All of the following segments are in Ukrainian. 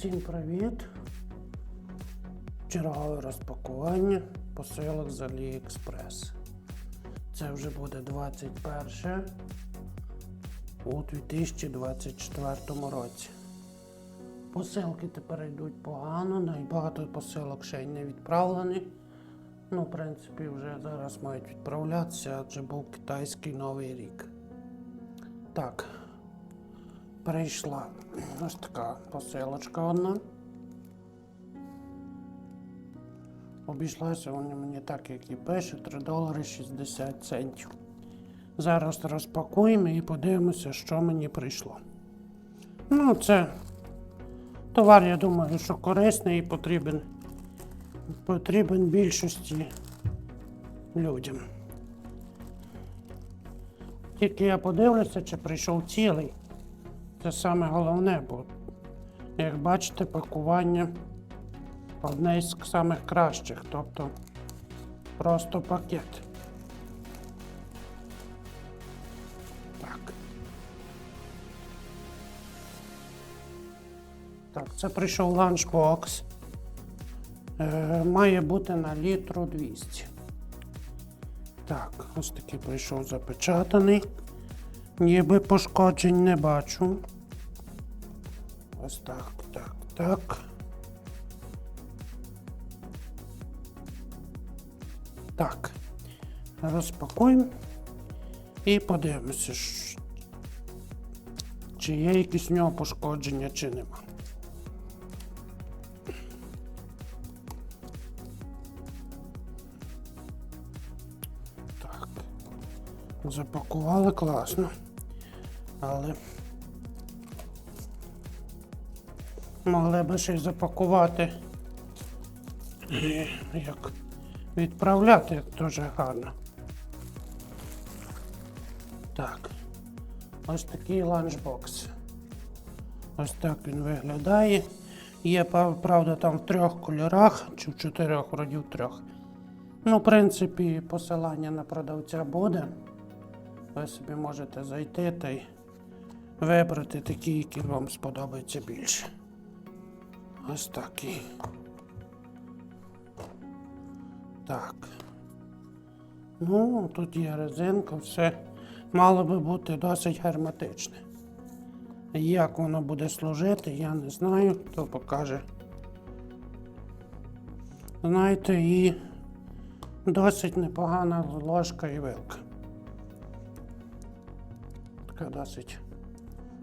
Всім привіт! Чергове розпакування посилок з AliExpress. Це вже буде 21 у 2024 році. Посилки тепер йдуть погано, найбагато посилок ще й не відправлені. Ну, в принципі, вже зараз мають відправлятися, адже був китайський новий рік. Так, прийшла ось така посилочка одна. Обійшлася вона мені так, як і пише, 3 долари 60 центів. Зараз розпакуємо і подивимося, що мені прийшло. Ну, це товар, я думаю, що корисний і потрібен, потрібен більшості людям. Тільки я подивлюся, чи прийшов цілий. Це саме головне, бо, як бачите, пакування одне із самих кращих, тобто просто пакет. Так. Так, це прийшов ланчбокс. Е, має бути на літру 200. Так, ось такий прийшов запечатаний. Ніби пошкоджень не бачу. Ось так, так, так. Так. Розпакуємо і подивимося, чи є якісь в нього пошкодження, чи нема. Так. Запакували класно. Але могли би й запакувати. І як відправляти дуже гарно. Так. Ось такий ланчбокс. Ось так він виглядає. Є, правда, там в трьох кольорах, чи в чотирьох, вроді в трьох. Ну, в принципі, посилання на продавця буде. Ви собі можете зайти та й вибрати такі, які вам сподобаються більше. Ось такі. Так. Ну, тут є резинка, все мало би бути досить герметичне. Як воно буде служити, я не знаю, хто покаже. Знаєте, і досить непогана ложка і вилка. Така досить.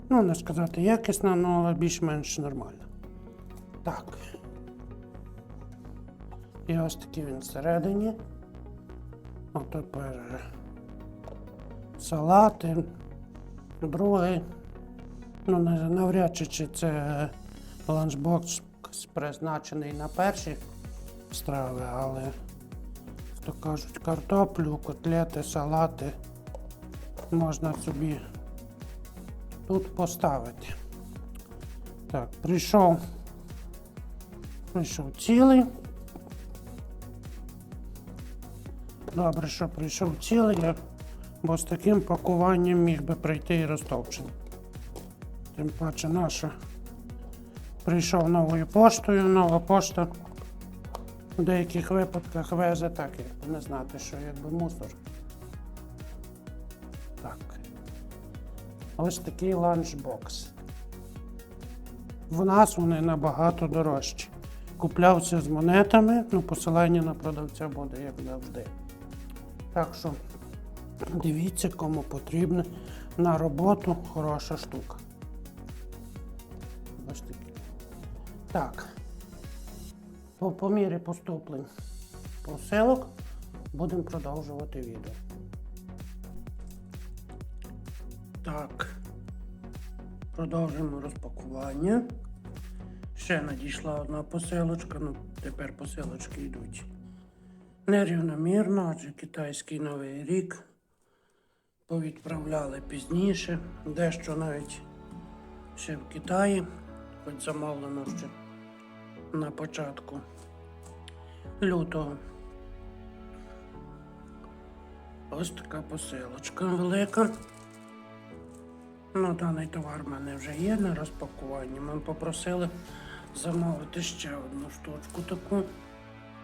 Ну, не сказати якісна, ну, але більш-менш нормальна. Так. І ось такий він всередині. От тепер салати. Другий. Ну, навряд чи чи це ланчбокс призначений на перші страви, але, то кажуть, картоплю, котлети, салати можна собі тут поставити. Так, прийшов. Прийшов цілий. Добре, що прийшов цілий, бо з таким пакуванням міг би прийти і розтовчений. Тим паче наша прийшов новою поштою, нова пошта в деяких випадках везе так, як не знати, що якби мусор. Так. Ось такий ланчбокс. В нас вони набагато дорожчі. Куплявся з монетами, ну посилання на продавця буде, як завжди. Так що дивіться, кому потрібно на роботу хороша штука. Ось такі. Так. По, по мірі поступлень посилок будемо продовжувати відео. Так. Продовжуємо розпакування. Ще надійшла одна посилочка, ну тепер посилочки йдуть. Нерівномірно, адже китайський новий рік повідправляли пізніше, дещо навіть ще в Китаї, хоч замовлено ще на початку лютого. Ось така посилочка велика. Ну, даний товар в мене вже є на розпакуванні. Ми попросили замовити ще одну штучку таку.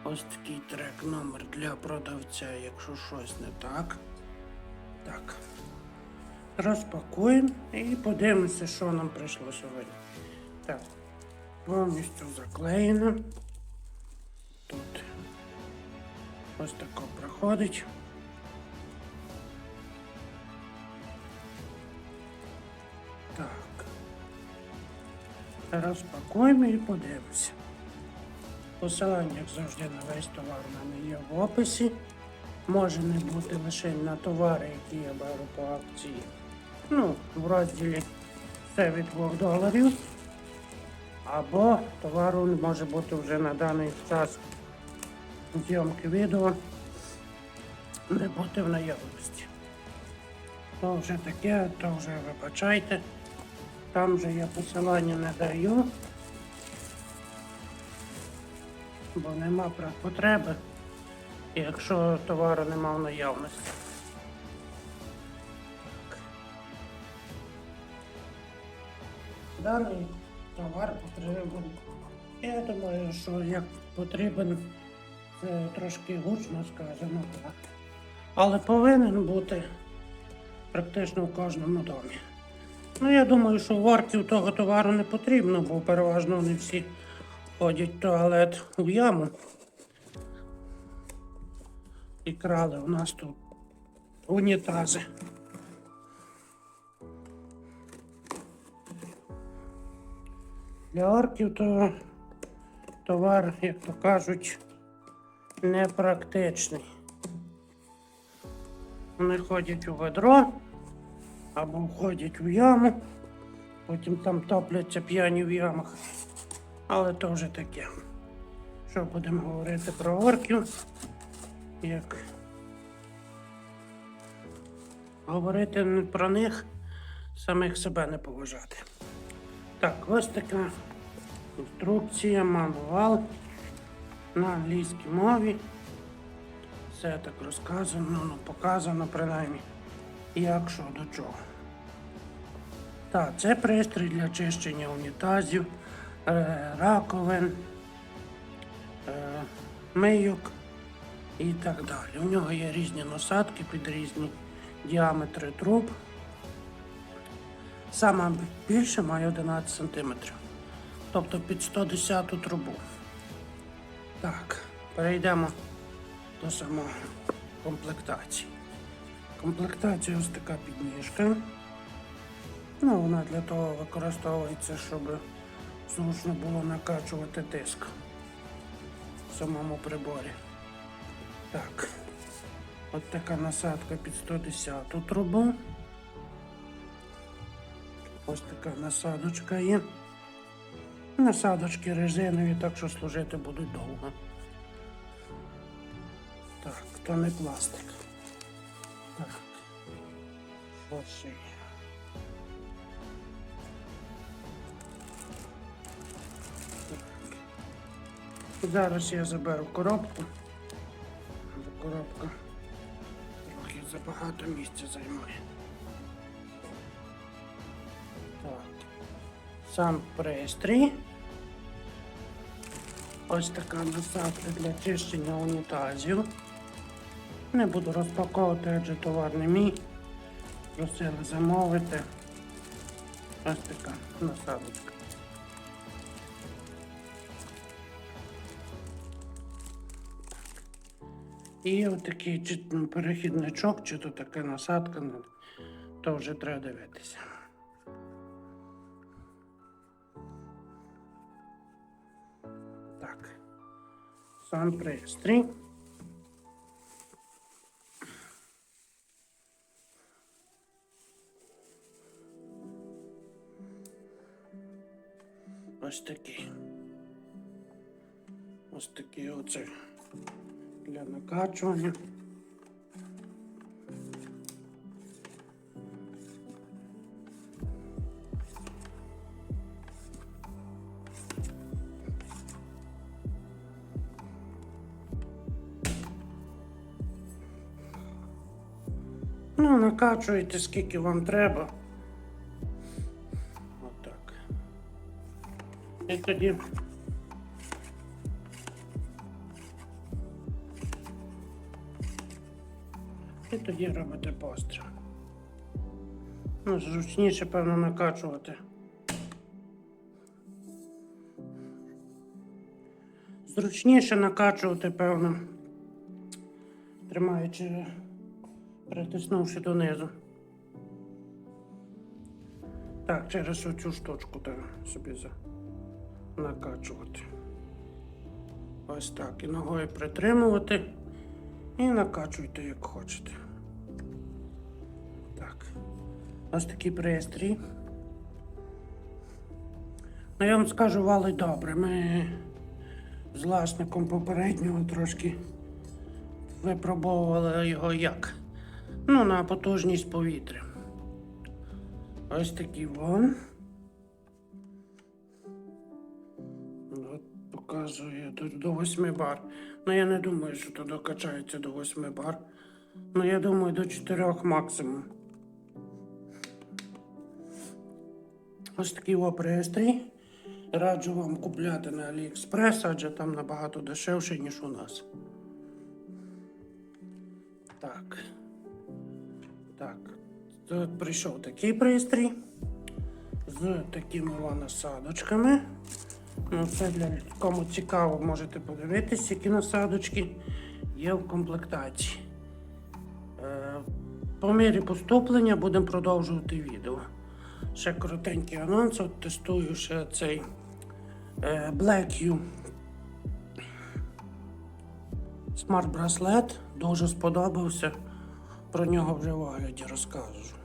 Ось такий трек номер для продавця, якщо щось не так. Так. Розпакуємо і подивимося, що нам прийшло сьогодні. Так, повністю заклеєно. Тут ось тако проходить. Розпакуємо і подивимося. Посилання, як завжди, на весь товар в мене є в описі. Може не бути лише на товари, які я беру по акції. Ну, в розділі все від 2 доларів. Або товару може бути вже на даний час зйомки відео не бути в наявності. То вже таке, то вже вибачайте. Там же я посилання не даю, бо нема потреби, якщо товару нема в наявності. Даний товар потрібен. Я думаю, що як потрібен, це трошки гучно сказано, так. Але повинен бути практично в кожному домі. Ну, я думаю, що варків того товару не потрібно, бо переважно не всі ходять в туалет у яму. І крали у нас тут унітази. Для орків то товар, як то кажуть, непрактичний. Вони ходять у ведро або входять у яму, потім там топляться п'яні в ямах. Але то вже таке. Що будемо говорити про орків? Як говорити не про них, самих себе не поважати. Так, ось така інструкція, мануал на англійській мові. Все так розказано, ну, показано принаймні, як що до чого. Так, це пристрій для чищення унітазів, е, раковин, е, мийок і так далі. У нього є різні насадки під різні діаметри труб. Саме більше має 11 см. Тобто під 110 трубу. Так, перейдемо до самої комплектації. Комплектація ось така підніжка. Ну, вона для того використовується, щоб зручно було накачувати диск в самому приборі. Так. От така насадка під 110 трубу. Ось така насадочка є. Насадочки резинові, так що служити будуть довго. Так, то не пластик. Так. Так. Зараз я заберу коробку. Коробка трохи забагато місця займає. Так. Сам пристрій. Ось така насадка для чищення унітазів. Не буду розпаковувати, адже товар не мій. Просили замовити. Ось така насадочка. І отакий чи перехідничок, чи то така насадка, ну, то вже треба дивитися. Так. Сам пристрій. Ось такий. Ось такий оце для накачування. Ну, накачуєте скільки вам треба. І тоді. І тоді робите постріл. Ну, зручніше, певно, накачувати. Зручніше накачувати, певно, тримаючи, притиснувши донизу. Так, через оцю штучку треба собі за... накачувати. Ось так. І ногою притримувати і накачуйте, як хочете. Так. Ось такий пристрій. Ну, я вам скажу, валить добре. Ми з власником попереднього трошки випробовували його як. Ну, на потужність повітря. Ось такий вон. Показує до, до 8 бар. Ну я не думаю, що то докачається до 8 бар. Ну я думаю до 4 максимум. Ось такий о пристрій. Раджу вам купляти на AliExpress, адже там набагато дешевше, ніж у нас. Так. Так. Тут прийшов такий пристрій з такими насадочками. Ну, це для кому цікаво, можете подивитися, які насадочки є в комплектації. Е, по мірі поступлення будемо продовжувати відео. Ще коротенький анонс. От тестую ще цей е, Black Smart Bracelet. Дуже сподобався. Про нього вже в огляді розкажу.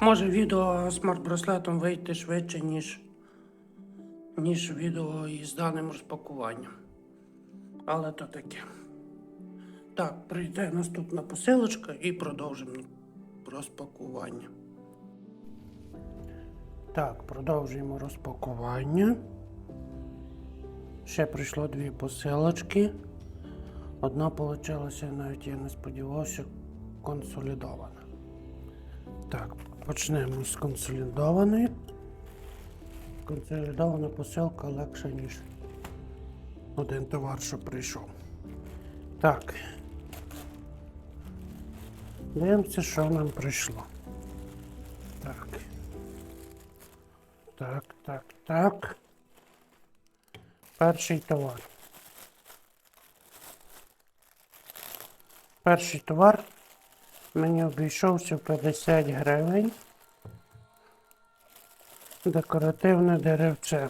Може відео смарт-браслетом вийти швидше, ніж, ніж відео із даним розпакуванням. Але то таке. Так, прийде наступна посилочка і продовжимо розпакування. Так, продовжуємо розпакування. Ще прийшло дві посилочки. Одна вийшла, навіть я не сподівався, консолідована. Так, почнемо з консолідованої. Консолідована посилка легша, ніж один товар, що прийшов. Так. Дивимося, що нам прийшло. Так. Так, так, так. Перший товар. Перший товар мені обійшовся в 50 гривень. Декоративне деревце.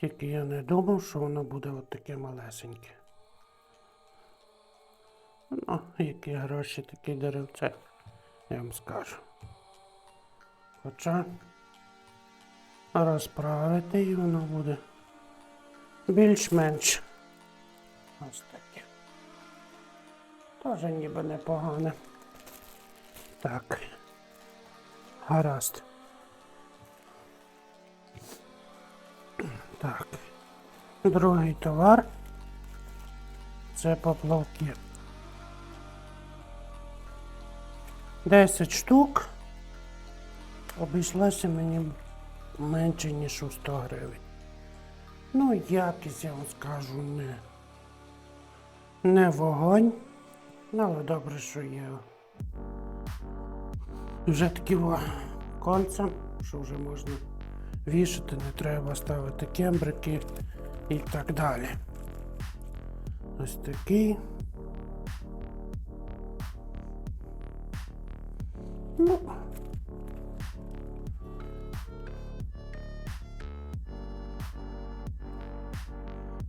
Тільки я не думав, що воно буде от таке малесеньке. Ну, які гроші такі деревце, я вам скажу. Хоча розправити і воно буде більш-менш ось таке. Теж ніби непогане. Так. Гаразд. Так. Другий товар. Це поплавки. 10 штук. Обійшлося мені менше, ніж у 100 гривень. Ну, якість, я вам скажу, не, не вогонь. Ну, але добре, що є. Вже такі кольця, що вже можна вішати, не треба ставити кембрики і так далі. Ось такий. Ну.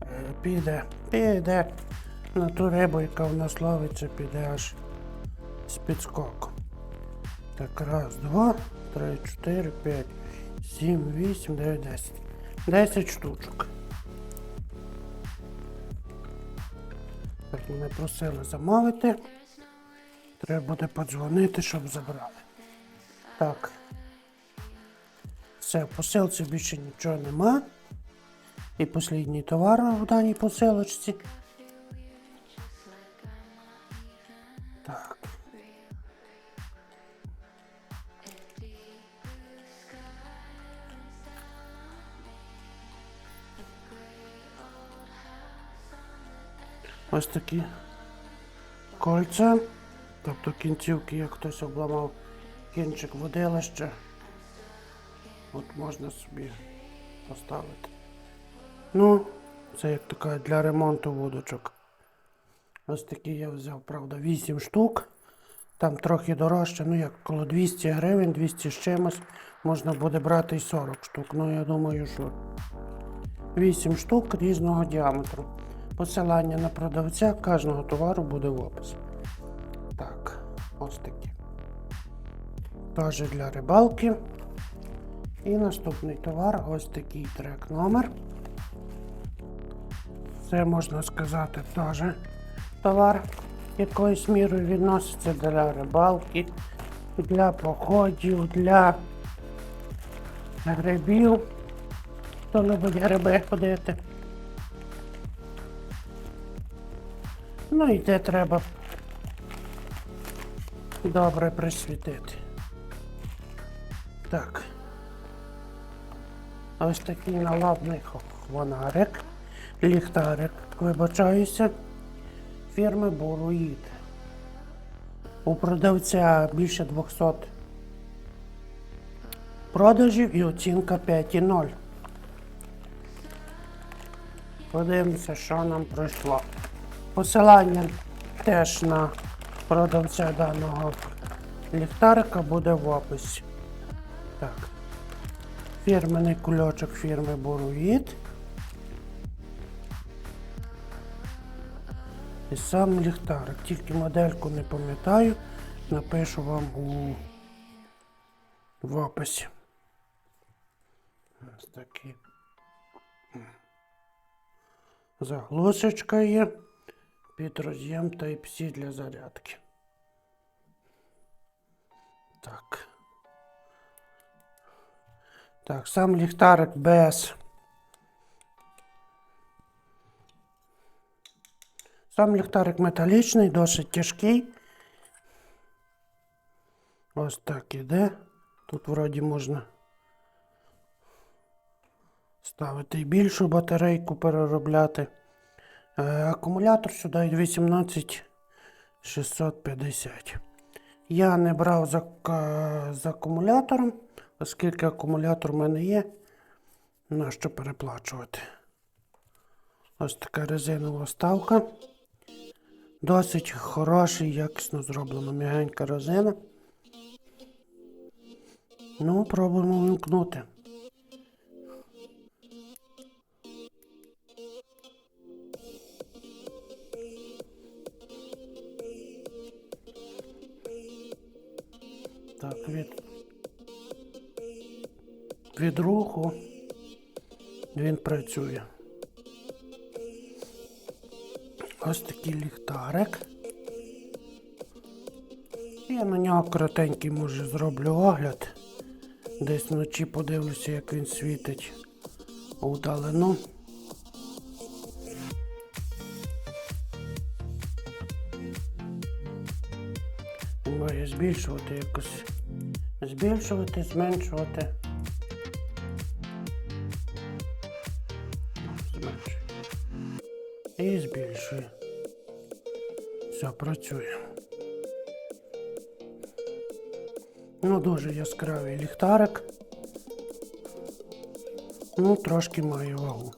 Е, Піде, піде на ту рибу, яка в нас ловиться, піде аж з підскоком. Так, раз, два, три, чотири, п'ять, сім, вісім, дев'ять, десять. Десять штучок. Так, мене просили замовити. Треба буде подзвонити, щоб забрали. Так. Все, в посилці більше нічого нема. І послідній товар в даній посилочці. Ось такі кольця. Тобто кінцівки, як хтось обламав кінчик водилища. От можна собі поставити. Ну, це як така для ремонту вудочок. Ось такі я взяв, правда, 8 штук. Там трохи дорожче, ну як коло 200 гривень, 200 з чимось. Можна буде брати і 40 штук. Ну я думаю, що 8 штук різного діаметру. Посилання на продавця кожного товару буде в описі. Так, ось такі. Теж для рибалки. І наступний товар ось такий трек номер. Це можна сказати теж товар якоюсь мірою відноситься для рибалки, для походів, для грибів. Хто любить гриби ходити. Ну і те треба добре присвітити. Так. Ось такий налобний хвонарик, ліхтарик, вибачаюся, фірми Буруїд. У продавця більше 200 продажів і оцінка 5,0. Подивимося, що нам пройшло. Посилання теж на продавця даного ліхтарика буде в описі. Так. Фірменний кульочок фірми Буруїд. І сам ліхтарик. Тільки модельку не пам'ятаю. Напишу вам у в описі. Ось такі. Заглушечка є. Під роз'єм Type-C для зарядки. Так. Так, сам ліхтарик без. Сам ліхтарик металічний, досить тяжкий. Ось так іде. Тут вроді можна ставити більшу батарейку переробляти. Е, акумулятор сюди 18650. Я не брав за, ка- з акумулятором, оскільки акумулятор в мене є. На що переплачувати. Ось така резинова вставка. Досить хороший, якісно зроблена м'ягенька резина. Ну, пробуємо вимкнути. Так, від, від руху він працює. Ось такий ліхтарик. Я на нього коротенький, може, зроблю огляд. Десь вночі подивлюся, як він світить вдалину. Збільшувати якось. Збільшувати, зменшувати. Зменшує. І збільшує. Все, працює. Ну, дуже яскравий ліхтарик. Ну, трошки має вагу.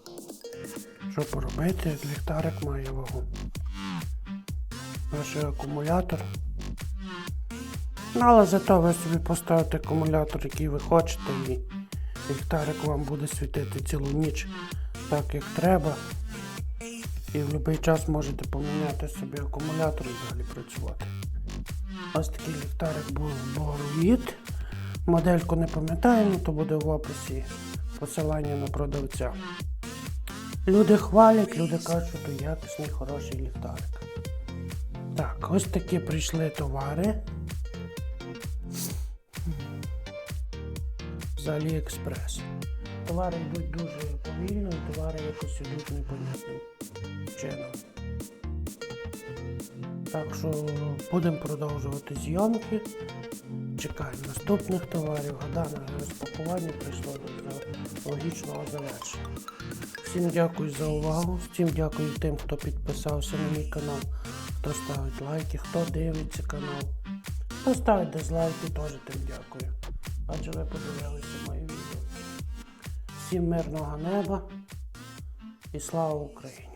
Що поробити, ліхтарик має вагу. Наш акумулятор. Але зато ви собі поставите акумулятор, який ви хочете, і ліхтарик вам буде світити цілу ніч так, як треба. І в будь-який час можете поміняти собі акумулятор і далі працювати. Ось такий ліхтарик був Боруїд. Модельку не пам'ятаю, але то буде в описі посилання на продавця. Люди хвалять, люди кажуть, що то якісний, хороший ліхтарик. Так, ось такі прийшли товари. з Аліекспрес. Товари йдуть дуже повільно і товари якось йдуть непонятним чином. Так що будемо продовжувати зйомки. Чекаю наступних товарів, гадане розпакування прийшло до логічного завершення. Всім дякую за увагу, всім дякую тим, хто підписався на мій канал, хто ставить лайки, хто дивиться канал, хто ставить дизлайки, теж тим дякую адже ви подивилися моє відео. Всім мирного неба і слава Україні!